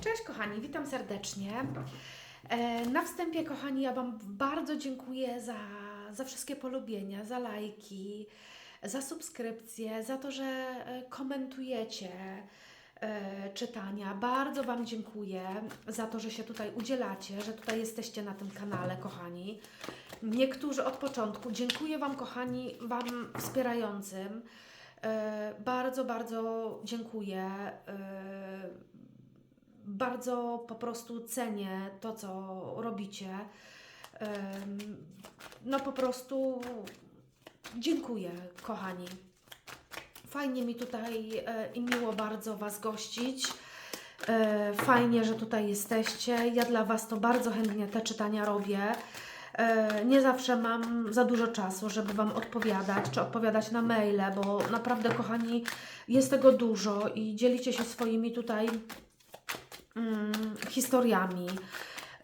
Cześć kochani, witam serdecznie. E, Na wstępie, kochani, ja Wam bardzo dziękuję za, za wszystkie polubienia, za lajki, za subskrypcje, za to, że e, komentujecie e, czytania. Bardzo Wam dziękuję za to, że się tutaj udzielacie, że tutaj jesteście na tym kanale, kochani. Niektórzy od początku. Dziękuję Wam, kochani, Wam wspierającym. Bardzo, bardzo dziękuję. Bardzo po prostu cenię to, co robicie. No po prostu dziękuję, kochani. Fajnie mi tutaj e, i miło bardzo Was gościć. E, Fajnie, że tutaj jesteście. Ja dla Was to bardzo chętnie te czytania robię. E, Nie zawsze mam za dużo czasu, żeby Wam odpowiadać, czy odpowiadać na maile, bo naprawdę, kochani, jest tego dużo i dzielicie się swoimi tutaj historiami.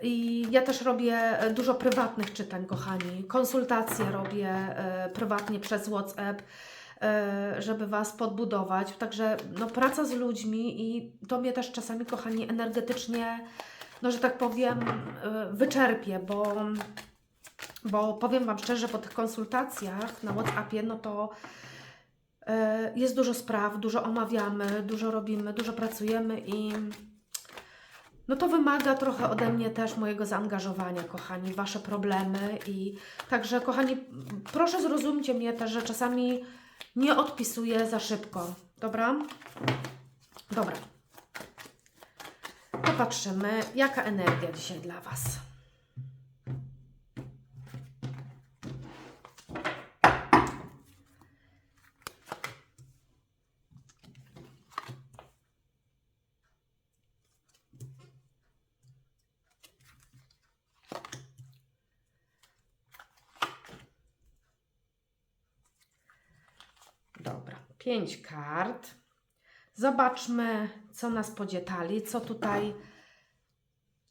I ja też robię e, dużo prywatnych czytań, kochani. Konsultacje robię e, prywatnie przez WhatsApp, e, żeby Was podbudować. Także no, praca z ludźmi i to mnie też czasami, kochani, energetycznie, no że tak powiem, wyczerpie, bo, bo powiem Wam szczerze, po tych konsultacjach na WhatsAppie, no to jest dużo spraw, dużo omawiamy, dużo robimy, dużo pracujemy i no to wymaga trochę ode mnie też mojego zaangażowania, kochani, Wasze problemy i także, kochani, proszę zrozumcie mnie też, że czasami nie odpisuję za szybko, dobra? Dobra. Popatrzymy, jaka energia dzisiaj dla Was. Dobra, pięć kart. Zobaczmy, co nas podzietali, co tutaj,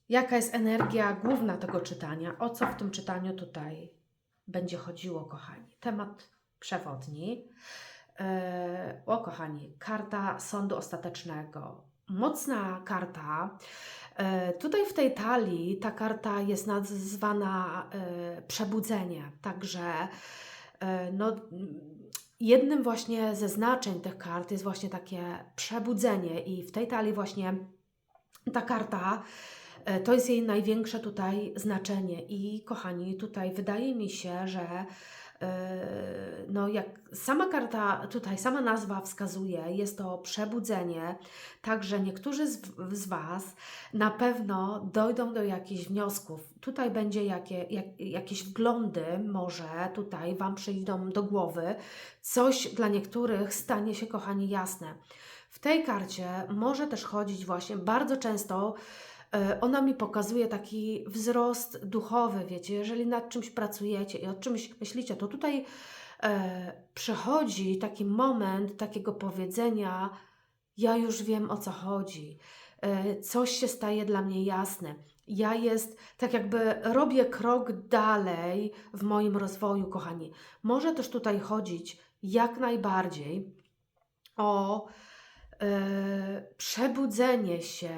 jaka jest energia główna tego czytania, o co w tym czytaniu tutaj będzie chodziło, kochani. Temat przewodni. Yy, o, kochani, karta sądu ostatecznego. Mocna karta. Yy, Tutaj w tej talii ta karta jest nazwana yy, przebudzenie, także yy, no, jednym właśnie ze znaczeń tych kart jest właśnie takie przebudzenie i w tej talii właśnie ta karta e, to jest jej największe tutaj znaczenie. I kochani, tutaj wydaje mi się, że no jak sama karta tutaj, sama nazwa wskazuje, jest to przebudzenie, także niektórzy z, z Was na pewno dojdą do jakichś wniosków. Tutaj będzie jakie, jak, jakieś wglądy, może tutaj Wam przyjdą do głowy, coś dla niektórych stanie się, kochani, jasne. W tej karcie może też chodzić właśnie bardzo często. E, Ona mi pokazuje taki wzrost duchowy, wiecie, jeżeli nad czymś pracujecie i o czymś myślicie, to tutaj e, przychodzi taki moment takiego powiedzenia: Ja już wiem o co chodzi, e, coś się staje dla mnie jasne. Ja jest, tak jakby robię krok dalej w moim rozwoju, kochani. Może też tutaj chodzić jak najbardziej o e, przebudzenie się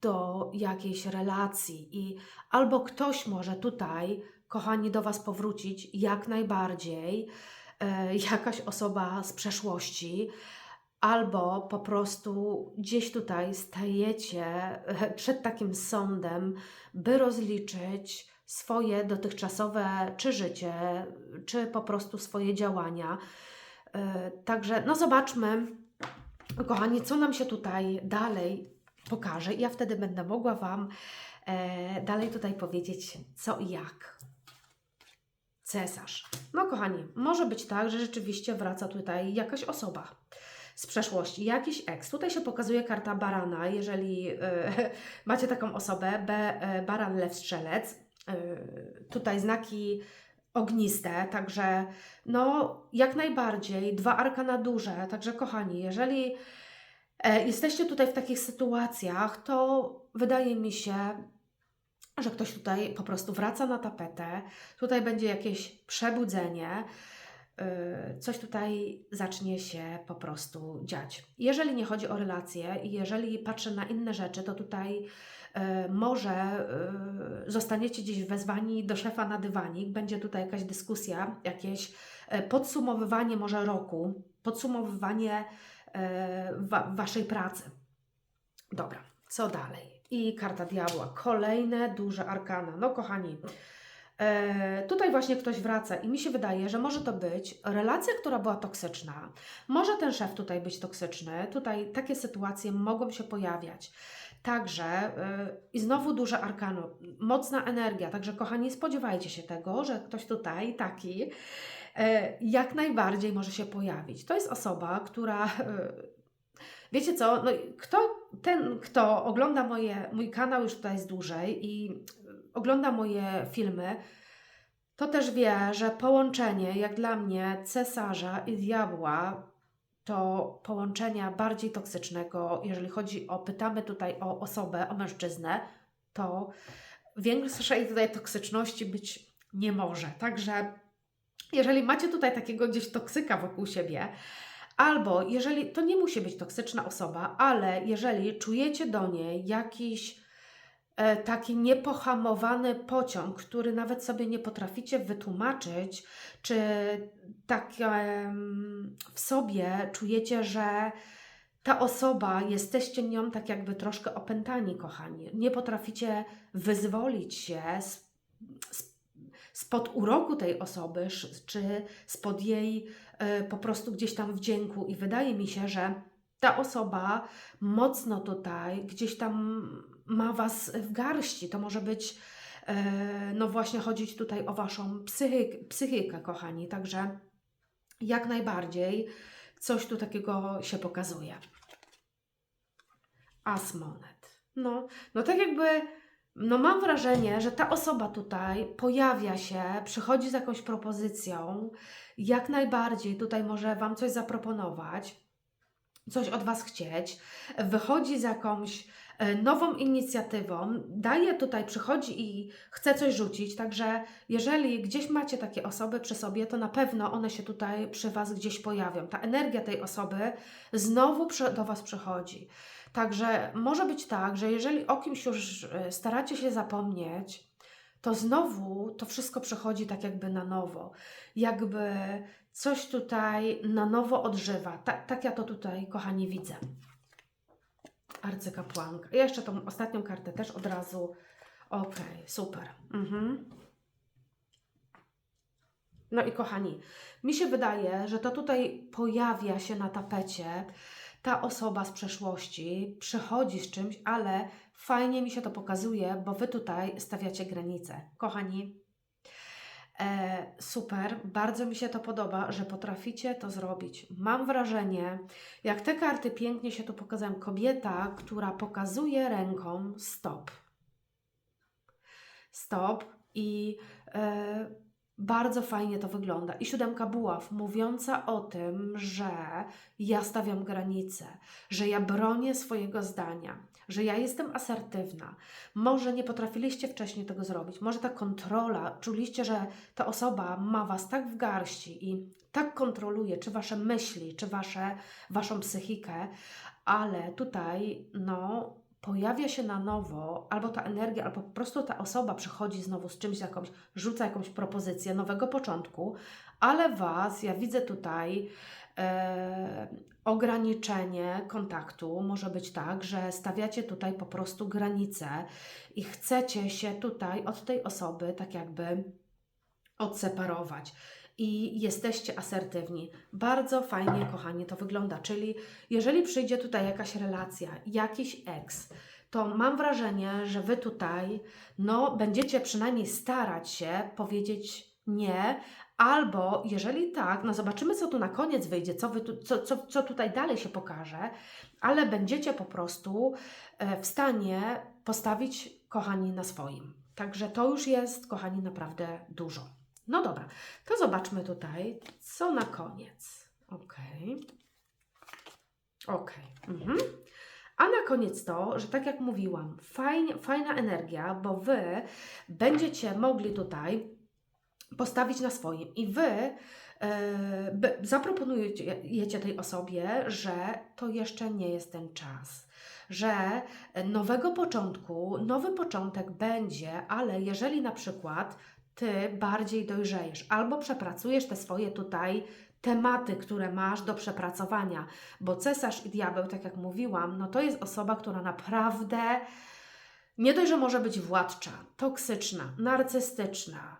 do jakiejś relacji i albo ktoś może tutaj, kochani, do Was powrócić jak najbardziej, e, jakaś osoba z przeszłości, albo po prostu gdzieś tutaj stajecie e, przed takim sądem, by rozliczyć swoje dotychczasowe czy życie, czy po prostu swoje działania. Także, no zobaczmy, kochani, co nam się tutaj dalej pokaże. Ja wtedy będę mogła Wam e, dalej tutaj powiedzieć, co i jak. Cesarz. No, kochani, może być tak, że rzeczywiście wraca tutaj jakaś osoba z przeszłości, jakiś eks. Tutaj się pokazuje karta barana, jeżeli e, macie taką osobę, B, e, baran, lew, strzelec. E, tutaj znaki ogniste, także no jak najbardziej, dwa arkana duże, także kochani, jeżeli e, jesteście tutaj w takich sytuacjach, to wydaje mi się, że ktoś tutaj po prostu wraca na tapetę, tutaj będzie jakieś przebudzenie, y, coś tutaj zacznie się po prostu dziać. Jeżeli nie chodzi o relacje i jeżeli patrzę na inne rzeczy, to tutaj może y, zostaniecie gdzieś wezwani do szefa na dywanik, będzie tutaj jakaś dyskusja, jakieś y, podsumowywanie może roku, podsumowywanie wa- waszej pracy. Dobra, co dalej? I karta diabła. Kolejne duże arkana. No kochani, e, tutaj właśnie ktoś wraca i mi się wydaje, że może to być relacja, która była toksyczna. Może ten szef tutaj być toksyczny. Tutaj takie sytuacje mogą się pojawiać. Także e, i znowu duże arkano, mocna energia. Także kochani, spodziewajcie się tego, że ktoś tutaj taki e, jak najbardziej może się pojawić. To jest osoba, która e, Wiecie co, no, kto, ten, kto ogląda moje, mój kanał już tutaj jest dłużej i ogląda moje filmy, to też wie, że połączenie, jak dla mnie, cesarza i diabła, to połączenia bardziej toksycznego, jeżeli chodzi o, pytamy tutaj o osobę, o mężczyznę, to większej tutaj toksyczności być nie może. Także jeżeli macie tutaj takiego gdzieś toksyka wokół siebie, Albo jeżeli to nie musi być toksyczna osoba, ale jeżeli czujecie do niej jakiś taki niepohamowany pociąg, który nawet sobie nie potraficie wytłumaczyć, czy tak w sobie czujecie, że ta osoba, jesteście nią tak jakby troszkę opętani, kochani. Nie potraficie wyzwolić się z, z, spod uroku tej osoby, czy spod jej e, po prostu gdzieś tam wdzięku. I wydaje mi się, że ta osoba mocno tutaj gdzieś tam ma Was w garści. To może być, e, no właśnie, chodzić tutaj o Waszą psychyk, psychikę, kochani. Także jak najbardziej coś tu takiego się pokazuje. As monet. No, no tak jakby, no mam wrażenie, że ta osoba tutaj pojawia się, przychodzi z jakąś propozycją, jak najbardziej tutaj może Wam coś zaproponować, coś od Was chcieć, wychodzi z jakąś e, nową inicjatywą, daje tutaj, przychodzi i chce coś rzucić, także jeżeli gdzieś macie takie osoby przy sobie, to na pewno one się tutaj przy Was gdzieś pojawią. Ta energia tej osoby znowu do Was przychodzi. Także może być tak, że jeżeli o kimś już e, staracie się zapomnieć, to znowu to wszystko przychodzi tak jakby na nowo. Jakby coś tutaj na nowo odżywa. Tak, tak ja to tutaj, kochani, widzę. Arcykapłanka. Jeszcze tą ostatnią kartę też od razu. Okej, super. Mhm. No i kochani, mi się wydaje, że to tutaj pojawia się na tapecie ta osoba z przeszłości, przychodzi z czymś, ale fajnie mi się to pokazuje, bo Wy tutaj stawiacie granice. Kochani, e, super, bardzo mi się to podoba, że potraficie to zrobić. Mam wrażenie, jak te karty pięknie się tu pokazują, kobieta, która pokazuje ręką stop. Stop i e, bardzo fajnie to wygląda. I siódemka buław, mówiąca o tym, że ja stawiam granice, że ja bronię swojego zdania, że ja jestem asertywna. Może nie potrafiliście wcześniej tego zrobić, może ta kontrola, czuliście, że ta osoba ma Was tak w garści i tak kontroluje, czy Wasze myśli, czy wasze, Waszą psychikę, ale tutaj, no, pojawia się na nowo, albo ta energia, albo po prostu ta osoba przychodzi znowu z czymś, jakąś, rzuca jakąś propozycję nowego początku, ale Was, ja widzę tutaj e, ograniczenie kontaktu. Może być tak, że stawiacie tutaj po prostu granice i chcecie się tutaj od tej osoby tak jakby odseparować. I jesteście asertywni. Bardzo fajnie, kochani, to wygląda. Czyli jeżeli przyjdzie tutaj jakaś relacja, jakiś eks, to mam wrażenie, że Wy tutaj, no, będziecie przynajmniej starać się powiedzieć nie, albo jeżeli tak, no zobaczymy, co tu na koniec wyjdzie, co, wy tu, co, co, co tutaj dalej się pokaże, ale będziecie po prostu e, w stanie postawić, kochani, na swoim. Także to już jest, kochani, naprawdę dużo. No dobra, to zobaczmy tutaj, co na koniec. Ok. Ok. Mhm. A na koniec to, że tak jak mówiłam, fajna energia, bo Wy będziecie mogli tutaj postawić na swoim i Wy by- zaproponujecie tej osobie, że to jeszcze nie jest ten czas. Że nowego początku, nowy początek będzie, ale jeżeli na przykład ty bardziej dojrzejesz albo przepracujesz te swoje tutaj tematy, które masz do przepracowania, bo cesarz i diabeł, tak jak mówiłam, no to jest osoba, która naprawdę nie dość, że może być władcza, toksyczna, narcystyczna,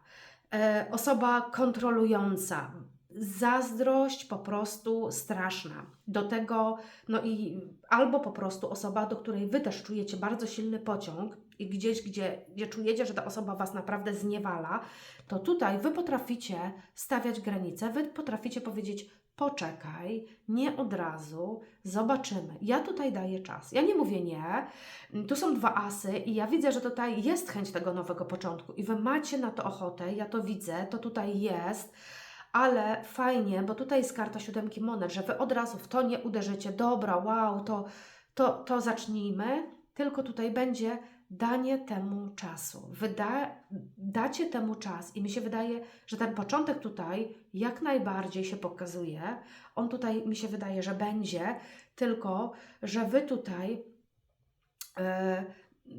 e, osoba kontrolująca, zazdrość po prostu straszna. Do tego, no i albo po prostu osoba, do której wy też czujecie bardzo silny pociąg i gdzieś, gdzie, gdzie czujecie, że ta osoba was naprawdę zniewala, to tutaj wy potraficie stawiać granice, wy potraficie powiedzieć: poczekaj, nie od razu, zobaczymy. Ja tutaj daję czas. Ja nie mówię nie. Tu są dwa asy i ja widzę, że tutaj jest chęć tego nowego początku i wy macie na to ochotę, ja to widzę, to tutaj jest. Ale fajnie, bo tutaj jest karta siódemki monet, że wy od razu w to nie uderzycie. Dobra, wow, to, to, to zacznijmy. Tylko tutaj będzie danie temu czasu. Wyda, dacie temu czas i mi się wydaje, że ten początek tutaj jak najbardziej się pokazuje. On tutaj mi się wydaje, że będzie, tylko że wy tutaj e,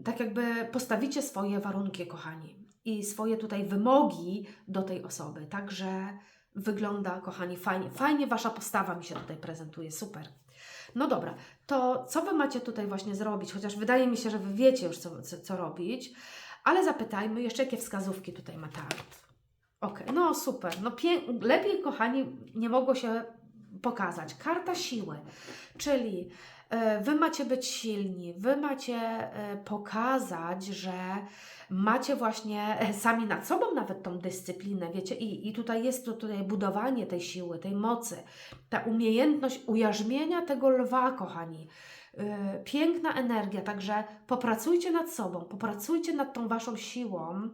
tak jakby postawicie swoje warunki, kochani, i swoje tutaj wymogi do tej osoby. Także wygląda, kochani, fajnie. Fajnie wasza postawa mi się tutaj prezentuje, super. No dobra, to co wy macie tutaj właśnie zrobić? Chociaż wydaje mi się, że wy wiecie już, co, co, co robić, ale zapytajmy jeszcze, jakie wskazówki tutaj ma tart. Okej, no super. No lepiej, kochani, nie mogło się pokazać. Karta siły, czyli wy macie być silni, wy macie e, pokazać, że macie właśnie e, sami nad sobą nawet tą dyscyplinę, wiecie, i, i tutaj jest to tutaj budowanie tej siły, tej mocy, ta umiejętność ujarzmienia tego lwa, kochani. Piękna energia, także popracujcie nad sobą, popracujcie nad tą waszą siłą,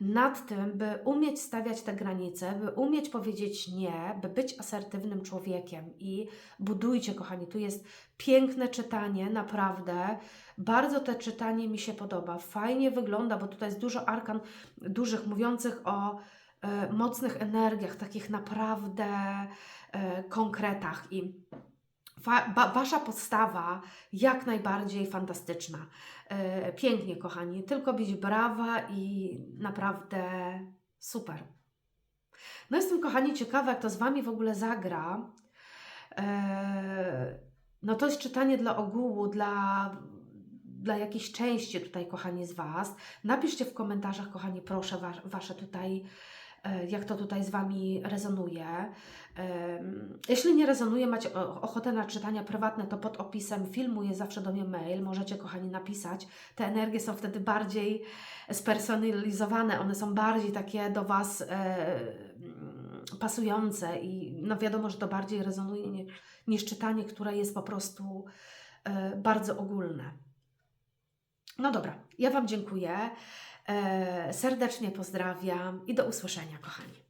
nad tym, by umieć stawiać te granice, by umieć powiedzieć nie, by być asertywnym człowiekiem i budujcie, kochani. Tu jest piękne czytanie, naprawdę. Bardzo to czytanie mi się podoba. Fajnie wygląda, bo tutaj jest dużo arkan dużych mówiących o e, mocnych energiach, takich naprawdę e, konkretach i Wa, wasza podstawa jak najbardziej fantastyczna. E, pięknie, kochani. Tylko bić brawa i naprawdę super. No jestem, kochani, ciekawa, jak to z Wami w ogóle zagra. E, no to jest czytanie dla ogółu, dla, dla jakiejś części tutaj, kochani, z Was. Napiszcie w komentarzach, kochani, proszę, wa, Wasze tutaj jak to tutaj z Wami rezonuje. Jeśli nie rezonuje, macie ochotę na czytania prywatne, to pod opisem filmu jest zawsze do mnie mail. Możecie, kochani, napisać. Te energie są wtedy bardziej spersonalizowane, one są bardziej takie do Was e, mm, pasujące i no wiadomo, że to bardziej rezonuje niż czytanie, które jest po prostu e, bardzo ogólne. No dobra, ja Wam dziękuję. E, serdecznie pozdrawiam i do usłyszenia, kochani.